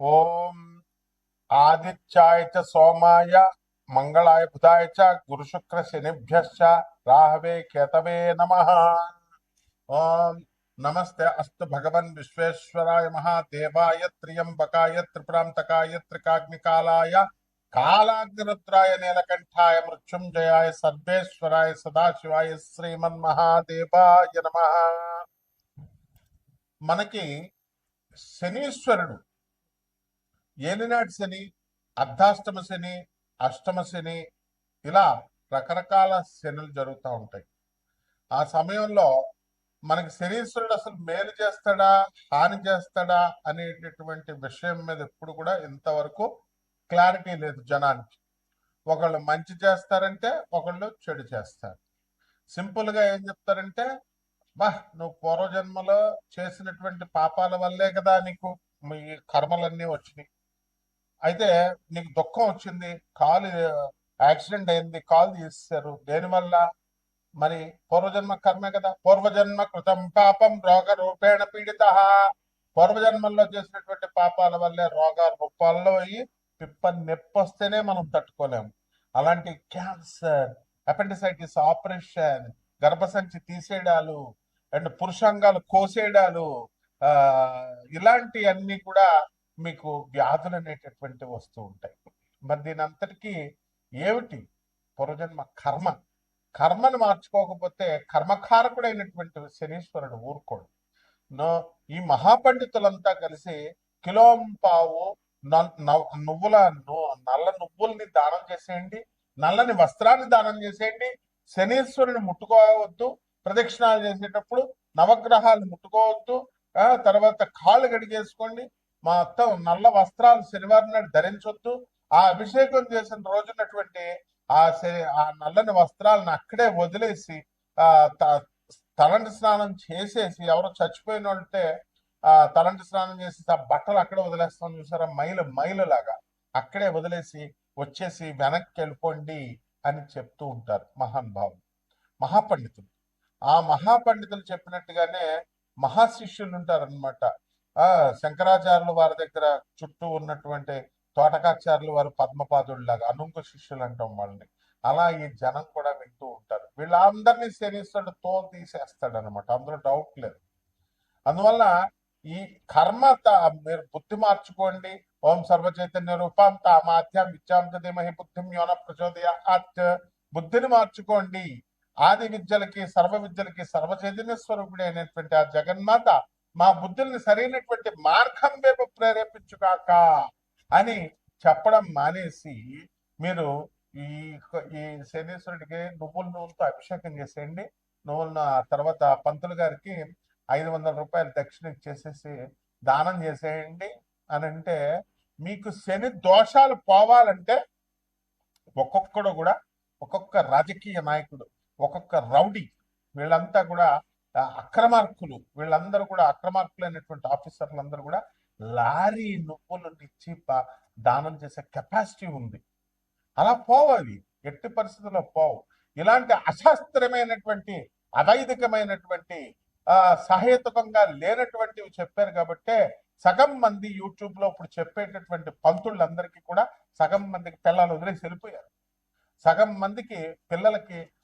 ఓం ఆదిత్యాయ చ సోమాయ మంగళాయ బుధాయ చ గురుశుక్ర శనిభ్యశ్చ రాహవే కేతవే నమ ఓం నమస్తే అస్తు భగవన్ విశ్వేశ్వరాయ మహాదేవాయ త్రియంబకాయ త్రిపురాంతకాయ త్రికాగ్నికాలాయ కాలాగ్నిరుద్రాయ నీలకంఠాయ మృత్యుంజయాయ సర్వేశ్వరాయ సదాశివాయ శ్రీమన్మహాదేవాయ నమ మనకి శనీశ్వరుడు ఏలినాటి శని అర్ధాష్టమ శని అష్టమ శని ఇలా రకరకాల శనులు జరుగుతూ ఉంటాయి. ఆ సమయంలో మనకి శనీశ్వరుడు అసలు మేలు చేస్తాడా హాని చేస్తాడా అనేటటువంటి విషయం మీద ఎప్పుడు కూడా ఇంతవరకు క్లారిటీ లేదు జనానికి. ఒకళ్ళు మంచి చేస్తారంటే ఒకళ్ళు చెడు చేస్తారు. సింపుల్గా ఏం చెప్తారంటే బా నువ్వు పూర్వజన్మలో చేసినటువంటి పాపాల వల్లే కదా నీకు మీ కర్మలన్నీ వచ్చినాయి. అయితే నీకు దుఃఖం వచ్చింది కాలు యాక్సిడెంట్ అయింది కాలు తీసేశారు. దేనివల్ల మరి పూర్వజన్మ కర్మే కదా. పూర్వజన్మ కృతం పాపం రోగ రూపేణ పీడిత. పూర్వజన్మల్లో చేసినటువంటి పాపాల వల్లే రోగ రూపాల్లో అయ్యి పిప్ప నొప్పొస్తేనే మనం తట్టుకోలేము అలాంటి క్యాన్సర్ అపెండిసైటిస్ ఆపరేషన్ గర్భసంచి తీసేయడాలు అండ్ పురుషాంగాలు కోసేయడాలు ఆ ఇలాంటి అన్ని కూడా మీకు వ్యాధులు అనేటటువంటి వస్తూ ఉంటాయి. మరి దీని అంతటికీ ఏమిటి? పూర్వజన్మ కర్మ. కర్మను మార్చుకోకపోతే కర్మకారకుడైనటువంటి శనీశ్వరుడు ఊరుకోడు. నో ఈ మహాపండితులంతా కలిసి కిలోంపావు నవ్- నువ్వుల నల్ల నువ్వుల్ని దానం చేసేయండి నల్లని వస్త్రాన్ని దానం చేసేయండి శనీశ్వరుని ముట్టుకోవద్దు ప్రదక్షిణాలు చేసేటప్పుడు నవగ్రహాలు ముట్టుకోవద్దు తర్వాత కాళ్ళు గడిగేసుకోండి మొత్తం నల్ల వస్త్రాలు శనివారం నాడు ధరించొద్దు. ఆ అభిషేకం చేసిన రోజునటువంటి ఆ ఆ నల్లని వస్త్రాలను అక్కడే వదిలేసి ఆ తలంటి స్నానం చేసేసి ఎవరో చచ్చిపోయిన వాళ్ళంటే ఆ తలంటి స్నానం చేసి ఆ బట్టలు అక్కడే వదిలేస్తాం చూసారా? మైలు మైలు లాగా అక్కడే వదిలేసి వచ్చేసి వెనక్కి వెళ్ళిపోండి అని చెప్తూ ఉంటారు మహానుభావులు మహాపండితులు. ఆ మహాపండితులు చెప్పినట్టుగానే మహాశిష్యులు ఉంటారన్నమాట. శంకరాచార్యులు వారి దగ్గర చుట్టూ ఉన్నటువంటి తోటకాచార్యులు వారు పద్మపాదుల్లాగా అనుంక శిష్యులు అంటాం వాళ్ళని. అలా ఈ జనం కూడా వింటూ ఉంటారు. వీళ్ళందరినీ శనిస్తాడు తోలు తీసేస్తాడు అనమాట అందులో డౌట్ లేదు. అందువల్ల ఈ కర్మ మీరు బుద్ధి మార్చుకోండి. ఓం సర్వ చైతన్య రూపం తామాధ్యం విద్యాం ధీమహి బుద్ధిం యోన ప్రచోదయాత్ బుద్ధిని మార్చుకోండి. ఆది విద్యలకి సర్వ విద్యలకి సర్వ చైతన్య స్వరూపుడి అయినటువంటి ఆ జగన్మాత మా బుద్ధుల్ని సరైనటువంటి మార్గం వైపు ప్రేరేపించుగాక అని చెప్పడం మానేసి మీరు ఈ ఈ శనీశ్వరుడికి నువ్వుల నూనెతో అభిషేకం చేసేయండి. నువ్వులను ఆ తర్వాత పంతులు గారికి ఐదు వందల రూపాయలు దక్షిణ చేసేసి దానం చేసేయండి అని అంటే మీకు శని దోషాలు పోవాలంటే ఒక్కొక్కడు కూడా ఒక్కొక్క రాజకీయ నాయకుడు ఒక్కొక్క రౌడీ వీళ్ళంతా కూడా అక్రమార్కులు వీళ్ళందరూ కూడా అక్రమార్కులు అక్రమార్కులైనటువంటి ఆఫీసర్లందరూ కూడా లారీ నువ్వులు ఇచ్చి దానం చేసే కెపాసిటీ ఉంది. అలా పోవు అవి. ఎట్టి పరిస్థితుల్లో పోవు. ఇలాంటి అశాస్త్రమైనటువంటి అవైదికమైనటువంటి ఆ సహేతుకంగా లేనటువంటివి చెప్పారు కాబట్టే సగం మంది యూట్యూబ్లో ఇప్పుడు చెప్పేటటువంటి పంతులందరికీ కూడా సగం మందికి పిల్లలు వదిలేసి వెళ్ళిపోయారు. సగం మందికి పిల్లలకి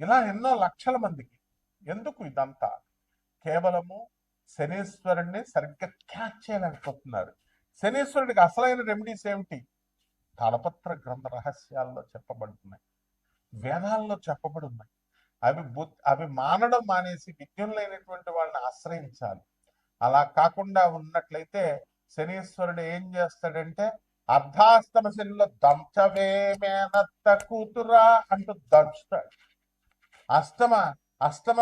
ఇలా ఎన్నో లక్షల మందికి. ఎందుకు ఇదంతా? కేవలము శనీశ్వరుణ్ణి సరిగ్గా క్యాచ్ చేయలేకపోతున్నారు. శనీశ్వరుడికి అసలైన రెమెడీస్ ఏమిటి? తాళపత్ర గ్రంథ రహస్యాల్లో చెప్పబడుతున్నాయి. వేదాల్లో చెప్పబడున్నాయి. అవి అవి మానడం మానేసి విజ్ఞులైనటువంటి వాళ్ళని ఆశ్రయించాలి. అలా కాకుండా ఉన్నట్లయితే శనీశ్వరుడు ఏం చేస్తాడంటే అర్ధాస్తమ శనిలో దంచవే మేనత్త కూతురా అంటూ దంచుతాడు. అష్టమ అష్టమ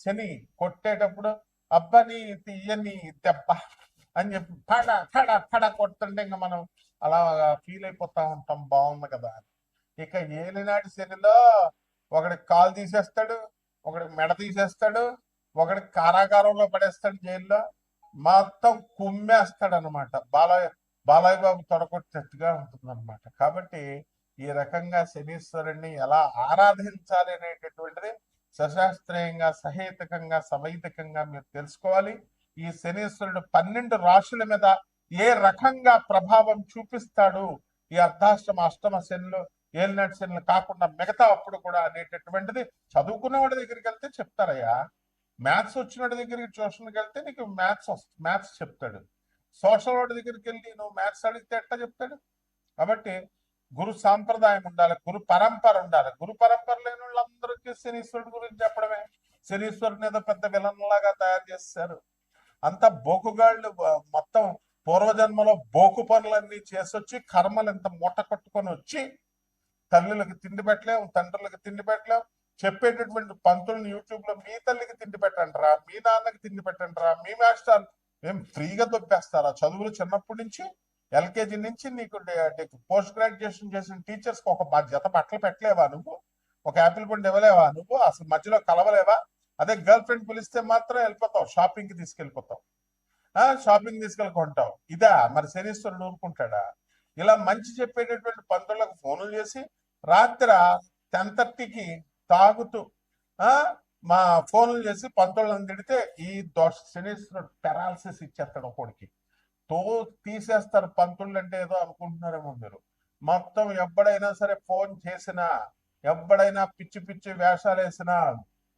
శని కొట్టేటప్పుడు అబ్బని తీయని దెబ్బ అని చెప్పి పడ పడ పడ కొట్టండి ఇంకా మనం అలా ఫీల్ అయిపోతా ఉంటాం. బాగుంది కదా. ఇక ఏలినాటి శనిలో ఒకడికి కాలు తీసేస్తాడు ఒకడికి మెడ తీసేస్తాడు ఒకడి కారాగారంలో పడేస్తాడు జైల్లో. మొత్తం కుమ్మేస్తాడు అనమాట బాలయ్య బాలయ్య బాబు తొడగొట్టినట్టుగా ఉంటుంది అనమాట కాబట్టి ఈ రకంగా శనీశ్వరుణ్ణి ఎలా ఆరాధించాలి అనేటటువంటిది సశాస్త్రీయంగా సహేతకంగా సవైతికంగా మీరు తెలుసుకోవాలి. ఈ శనీశ్వరుడు పన్నెండు రాశుల మీద ఏ రకంగా ప్రభావం చూపిస్తాడు? ఈ అర్ధాష్టమ అష్టమ శనులు ఏలినాటి శనులు కాకుండా మిగతా అప్పుడు కూడా అనేటటువంటిది చదువుకున్న వాడి దగ్గరికి వెళ్తే చెప్తారయ్యా. మ్యాథ్స్ వచ్చిన దగ్గరికి ట్యూషన్కి వెళ్తే నీకు మ్యాథ్స్ మ్యాథ్స్ చెప్తాడు. సోషల్ వాడి దగ్గరికి వెళ్ళి నువ్వు మ్యాథ్స్ అడిగితే ఎట్లా చెప్తాడు? కాబట్టి గురు సాంప్రదాయం ఉండాలి గురు పరంపర ఉండాలి. గురు పరంపర లేని వాళ్ళందరికీ శనీశ్వరుడు గురించి చెప్పడమే. శనీశ్వరుని ఏదో పెద్ద విలన్ లాగా తయారు చేస్తారు. అంత బోకుగాళ్ళు మొత్తం పూర్వజన్మలో బోకు పనులన్నీ చేసొచ్చి కర్మలు ఎంత మూట కట్టుకొని వచ్చి తల్లులకు తిండి పెట్టలేము తండ్రులకు తిండి పెట్టలేము చెప్పేటటువంటి పంతులను యూట్యూబ్లో మీ తల్లికి తిండి పెట్టండి రా మీ నాన్నకి తిండి పెట్టండి రా మీ మాస్టర్ మేము ఫ్రీగా దొబ్బేస్తారా. చదువులు చిన్నప్పటి నుంచి ఎల్కేజీ నుంచి నీకు పోస్ట్ గ్రాడ్యుయేషన్ చేసిన టీచర్స్కి ఒక జత బట్టలు పెట్టలేవా నువ్వు? ఒక యాపిల్ పండు ఇవ్వలేవా నువ్వు? అసలు మధ్యలో కలవలేవా? అదే గర్ల్ ఫ్రెండ్ పిలిస్తే మాత్రం వెళ్ళిపోతావు షాపింగ్కి తీసుకెళ్ళిపోతావు. షాపింగ్ తీసుకెళ్ళుకుంటావు ఇదా మరి శనీశ్వరుడు ఊరుకుంటాడా? ఇలా మంచి చెప్పేటటువంటి పంతులకు ఫోన్లు చేసి రాత్రి టెన్ థర్టీకి తాగుతూ మా ఫోన్లు చేసి పంతులను తిడితే ఈ దోష శనీశ్వరుడు పెరాలసిస్ ఇచ్చేస్తాడు ఒకడికి తో తీసేస్తారు పంతులు అంటే ఏదో అనుకుంటున్నారేమో మీరు. మొత్తం ఎప్పుడైనా సరే ఫోన్ చేసినా ఎప్పుడైనా పిచ్చి పిచ్చి వేషాలు వేసినా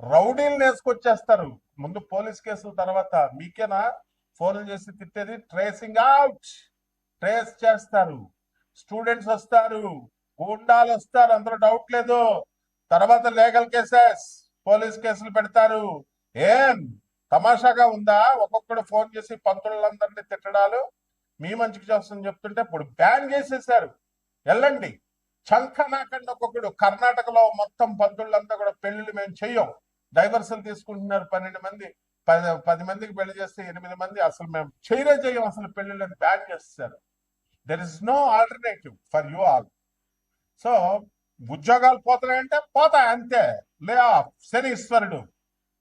రౌడీలు వేసుకొచ్చేస్తారు ముందు పోలీస్ కేసుల తర్వాత మీకేనా? ఫోన్లు చేసి తిట్టేది ట్రేసింగ్ అవుట్. ట్రేస్ చేస్తారు. స్టూడెంట్స్ వస్తారు. గూండాలు వస్తారు. అందరూ డౌట్ లేదు. తర్వాత లీగల్ కేసెస్. పోలీస్ కేసులు పెడతారు. ఏం? తమాషాగా ఉందా? ఒక్కొక్కడు ఫోన్ చేసి పంతులందరినీ తిట్టడాలు మీ మంచికి చేస్తుందని చెప్తుంటే ఇప్పుడు బ్యాన్ చేసేసారు వెళ్ళండి చంకనాకండి ఒక్కొక్కడు కర్ణాటకలో మొత్తం పంతులంతా కూడా పెళ్ళిళ్ళు మేము చెయ్యం. డైవర్సల్ తీసుకుంటున్నారు పన్నెండు మంది. పది పది మందికి పెళ్ళి చేస్తే ఎనిమిది మంది అసలు మేము చేయరే చేయం అసలు పెళ్ళిళ్ళని బ్యాన్ చేస్తారు there is no alternative for you all so ఉద్యోగాలు పోతున్నాయంటే పోతాయి అంతే. లే ఆఫ్ శనీశ్వరుడు.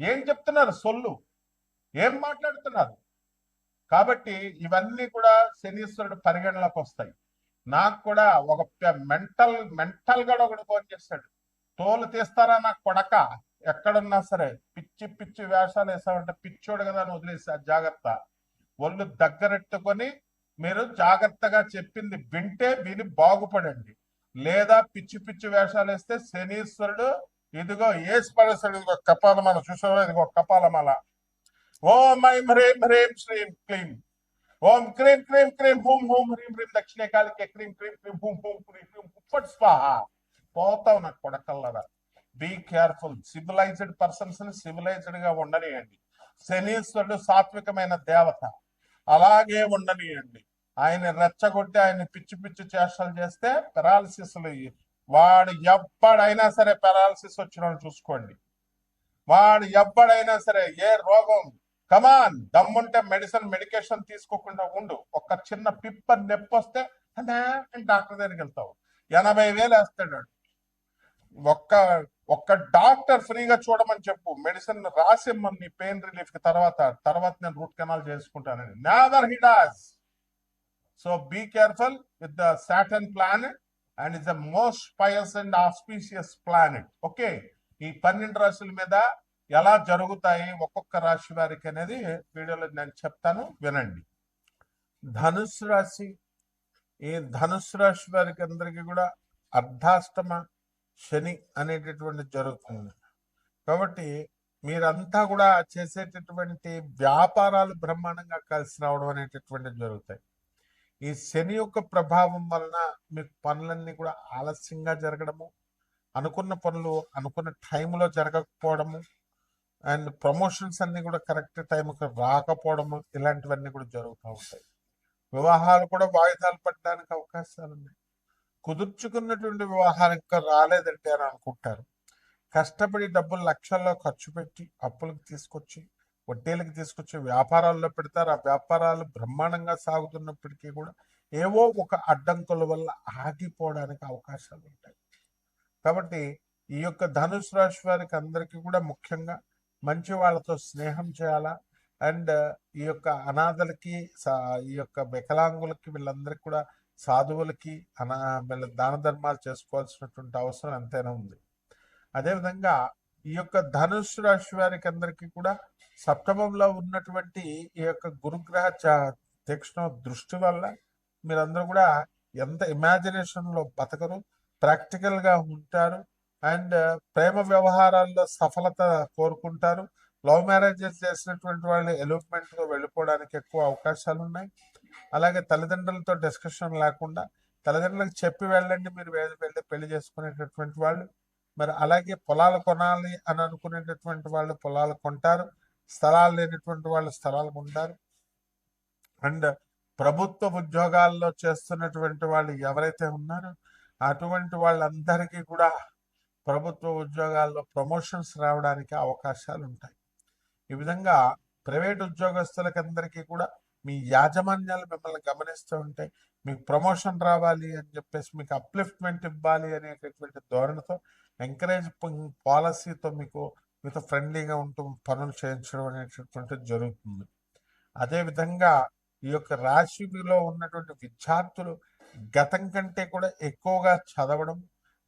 ఏం చెప్తున్నారు? సొల్లు. ఏం మాట్లాడుతున్నారు? కాబట్టి ఇవన్నీ కూడా శనీశ్వరుడు పరిగణలోకి వస్తాయి. నాకు కూడా ఒక మెంటల్ మెంటల్గా ఒకడు ఫోన్ చేస్తాడు. తోలు తీస్తారా నాకు కొడక? ఎక్కడున్నా సరే పిచ్చి పిచ్చి వేషాలు వేసామంటే పిచ్చోడు కదా అని వదిలేసా జాగ్రత్త. ఒళ్ళు దగ్గరెట్టుకొని మీరు జాగ్రత్తగా చెప్పింది వింటే విని బాగుపడండి. లేదా పిచ్చి పిచ్చి వేషాలు వేస్తే శనీశ్వరుడు ఇదిగో ఏసి పడేస్తాడు ఇదిగో కపాలమాల చూసావా? ఇదిగో కపాలమాల. ఓం ఐం హ్రీం హ్రీం శ్రీం క్లీం. ఓం క్రీం క్రీం క్రీం హూం హూం హ్రీం హ్రీం దక్షిణ కాలికే క్రీం క్రీం క్రీం హూం హూం క్రీం క్రీం ఫట్ స్వాహ. పోతావు నాకు కొడకల్లరా బీ కేర్ఫుల్ సివిలైజ్డ్ పర్సన్స్ని సివిలైజ్డ్గా ఉండనియండి. శనీశ్వరుడు సాత్వికమైన దేవత. అలాగే ఉండనియండి. ఆయన రెచ్చగొట్టి ఆయన పిచ్చి పిచ్చి చేష్టలు చేస్తే పెరాలసిస్లు వాడు ఎప్పుడైనా సరే పెరాలసిస్ వచ్చిన చూసుకోండి. వాడు ఎప్పుడైనా సరే ఏ రోగం కమాన్ దమ్ముంటే మెడిసిన్ మెడికేషన్ తీసుకోకుండా ఉండు. ఒక చిన్న పిప్పర్ నొప్పి వస్తే అంటే డాక్టర్ దగ్గరికి వెళ్తావు. ఎనభై వేలు వేస్తాడు ఒక్క ఒక్క డాక్టర్ ఫ్రీగా చూడమని చెప్పు. మెడిసిన్ రాసిమ్మని పెయిన్ రిలీఫ్కి తర్వాత తర్వాత నేను రూట్ కెనాల్ చేసుకుంటానని never hideous so be careful with the Saturn planet and is the most pious and auspicious planet okay ఈ పన్నెండు రాశుల మీద ఎలా జరుగుతాయి ఒక్కొక్క రాశి వారికి అనేది వీడియోలో నేను చెప్తాను వినండి. ధనుసు రాశి ఈ ధనుసు రాశి వారికి అందరికీ కూడా అర్ధాష్టమ శని అనేటటువంటి జరుగుతుంది. కాబట్టి మీరంతా కూడా చేసేటటువంటి వ్యాపారాలు బ్రహ్మాండంగా కలిసి రావడం అనేటటువంటి జరుగుతాయి. ఈ శని యొక్క ప్రభావం వలన మీకు పనులన్నీ కూడా ఆలస్యంగా జరగడము అనుకున్న పనులు అనుకున్న టైంలో జరగకపోవడము అండ్ ప్రమోషన్స్ అన్నీ కూడా కరెక్ట్ టైంకి రాకపోవడము ఇలాంటివన్నీ కూడా జరుగుతూ ఉంటాయి. వివాహాలు కూడా వాయిదాలు పడడానికి అవకాశాలు ఉన్నాయి. కుదుర్చుకున్నటువంటి వివాహాలు ఇంకా రాలేదంటే అని అనుకుంటారు. కష్టపడి డబ్బులు లక్షల్లో ఖర్చు పెట్టి అప్పులకు తీసుకొచ్చి వడ్డీలకు తీసుకొచ్చి వ్యాపారాల్లో పెడతారు. ఆ వ్యాపారాలు బ్రహ్మాండంగా సాగుతున్నప్పటికీ కూడా ఏవో ఒక అడ్డంకుల వల్ల ఆగిపోవడానికి అవకాశాలు ఉంటాయి. కాబట్టి ఈ యొక్క ధనుసు రాశి వారికి అందరికీ కూడా ముఖ్యంగా మంచి వాళ్ళతో స్నేహం చేయాలా? అండ్ ఈ యొక్క అనాథలకి ఈ యొక్క వికలాంగులకి వీళ్ళందరికీ కూడా సాధువులకి అనా వీళ్ళ దాన ధర్మాలు చేసుకోవాల్సినటువంటి అవసరం ఎంతైనా ఉంది. అదేవిధంగా ఈ యొక్క ధనుసు రాశి వారికి అందరికీ కూడా సప్తమంలో ఉన్నటువంటి ఈ యొక్క గురుగ్రహ తీక్షణ దృష్టి వల్ల మీరందరూ కూడా ఎంత ఇమాజినేషన్లో బతకరు ప్రాక్టికల్గా ఉంటారు అండ్ ప్రేమ వ్యవహారాల్లో సఫలత కోరుకుంటారు. లవ్ మ్యారేజెస్ చేసినటువంటి వాళ్ళు ఎలిప్మెంట్గా వెళ్ళిపోవడానికి ఎక్కువ అవకాశాలు ఉన్నాయి. అలాగే తల్లిదండ్రులతో డిస్కషన్ లేకుండా తల్లిదండ్రులకు చెప్పి వెళ్ళండి మీరు వెళ్ళి పెళ్ళి చేసుకునేటటువంటి వాళ్ళు. మరి అలాగే పొలాలు కొనాలి అని అనుకునేటటువంటి వాళ్ళు పొలాలు కొంటారు. స్థలాలు లేనటువంటి వాళ్ళు స్థలాలు ఉంటారు అండ్ ప్రభుత్వ ఉద్యోగాల్లో చేస్తున్నటువంటి వాళ్ళు ఎవరైతే ఉన్నారో అటువంటి వాళ్ళందరికీ కూడా ప్రభుత్వ ఉద్యోగాల్లో ప్రమోషన్స్ రావడానికి అవకాశాలు ఉంటాయి. ఈ విధంగా ప్రైవేట్ ఉద్యోగస్తులకందరికీ కూడా మీ యాజమాన్యాలు మిమ్మల్ని గమనిస్తూ ఉంటాయి మీకు ప్రమోషన్ రావాలి అని చెప్పేసి మీకు అప్లిఫ్ట్మెంట్ ఇవ్వాలి అనేటటువంటి ధోరణితో ఎంకరేజ్ పాలసీతో మీకు మీతో ఫ్రెండ్లీగా ఉంటూ పనులు చేయించడం అనేటటువంటిది జరుగుతుంది. అదేవిధంగా ఈ యొక్క రాశిలో ఉన్నటువంటి విద్యార్థులు గతం కంటే కూడా ఎక్కువగా చదవడం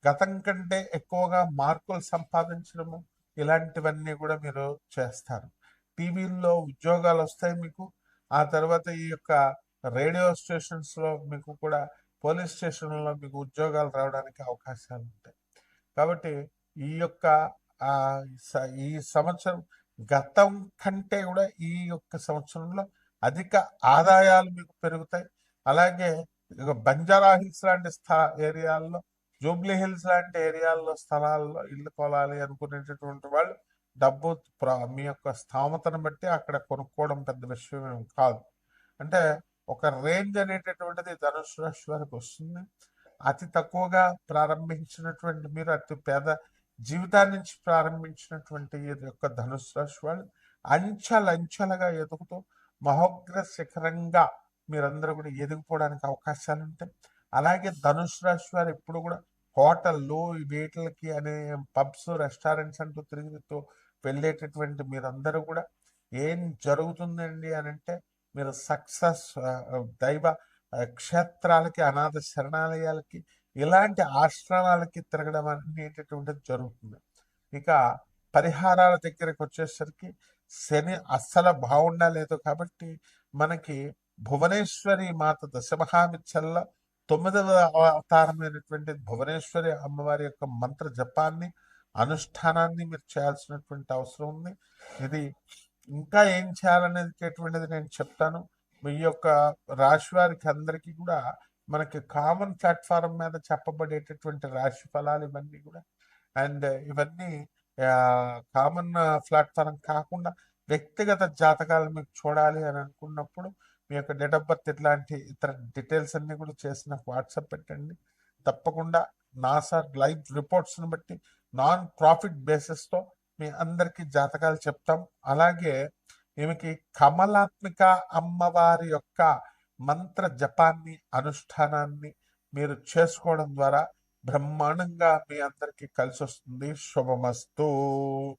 గతం కంటే ఎక్కువగా మార్కులు సంపాదించడము ఇలాంటివన్నీ కూడా మీరు చేస్తారు. టీవీల్లో ఉద్యోగాలు వస్తాయి మీకు ఆ తర్వాత ఈ యొక్క రేడియో స్టేషన్స్లో మీకు కూడా పోలీస్ స్టేషన్లో మీకు ఉద్యోగాలు రావడానికి అవకాశాలు ఉంటాయి. కాబట్టి ఈ యొక్క ఈ సంవత్సరం గతం కంటే కూడా ఈ యొక్క సంవత్సరంలో అధిక ఆదాయాలు మీకు పెరుగుతాయి. అలాగే బంజారా హిల్స్ లాంటి స్థా ఏరియాల్లో జూబ్లీ హిల్స్ లాంటి ఏరియాల్లో స్థలాల్లో ఇల్లు కొనాలి అనుకునేటటువంటి వాళ్ళు డబ్బు మీ యొక్క స్థామతను బట్టి అక్కడ కొనుక్కోవడం పెద్ద విషయం ఏం కాదు. అంటే ఒక రేంజ్ అనేటటువంటిది ధనుసు రాశి వారికి వస్తుంది. అతి తక్కువగా ప్రారంభించినటువంటి మీరు అతి పేద జీవితాన్ని నుంచి ప్రారంభించినటువంటి యొక్క ధనుసు రాశి వాళ్ళు అంచలంచలుగా ఎదుగుతూ మహోగ్ర శిఖరంగా మీరందరూ కూడా ఎదిగిపోవడానికి అవకాశాలు ఉంటాయి అలాగే ధనుసు రాశి వారు ఎప్పుడు కూడా హోటళ్ళు వీటికి అనే పబ్స్ రెస్టారెంట్స్ అంటూ తిరుగుతూ వెళ్ళేటటువంటి మీరందరూ కూడా ఏం జరుగుతుందండి అని అంటే మీరు సక్సెస్ దైవ క్షేత్రాలకి అనాథ శరణాలయాలకి ఇలాంటి ఆశ్రమాలకి తిరగడం అనేటటువంటిది జరుగుతుంది. ఇక పరిహారాల దగ్గరకు వచ్చేసరికి శని అస్సలు బాగుండలేదు కాబట్టి మనకి భువనేశ్వరి మాత దశమహామిచ్చల్లో తొమ్మిదవ అవతారమైనటువంటి భువనేశ్వరి అమ్మవారి యొక్క మంత్ర జపాన్ని అనుష్ఠానాన్ని మీరు చేయాల్సినటువంటి అవసరం ఉంది. ఇది ఇంకా ఏం చేయాలనేటువంటిది నేను చెప్తాను. మీ యొక్క రాశి వారికి అందరికీ కూడా మనకి కామన్ ప్లాట్ఫారం మీద చెప్పబడేటటువంటి రాశి ఫలాలు ఇవన్నీ కూడా. అండ్ ఇవన్నీ కామన్ ప్లాట్ఫారం కాకుండా వ్యక్తిగత జాతకాలు మీకు చూడాలి అని అనుకున్నప్పుడు మీ యొక్క డేట్ ఆఫ్ బర్త్ ఇట్లాంటి ఇతర డీటెయిల్స్ అన్ని కూడా చేసి నాకు వాట్సాప్ పెట్టండి. తప్పకుండా నాసార్ లైవ్ రిపోర్ట్స్ని బట్టి నాన్ ప్రాఫిట్ బేసిస్తో మీ అందరికీ జాతకాలు చెప్తాం. అలాగే ఈమెకి కమలాత్మిక అమ్మవారి యొక్క మంత్ర జపాన్ని అనుష్ఠానాన్ని మీరు చేసుకోవడం ద్వారా బ్రహ్మాండంగా మీ అందరికీ కలిసి వస్తుంది శుభమస్తు.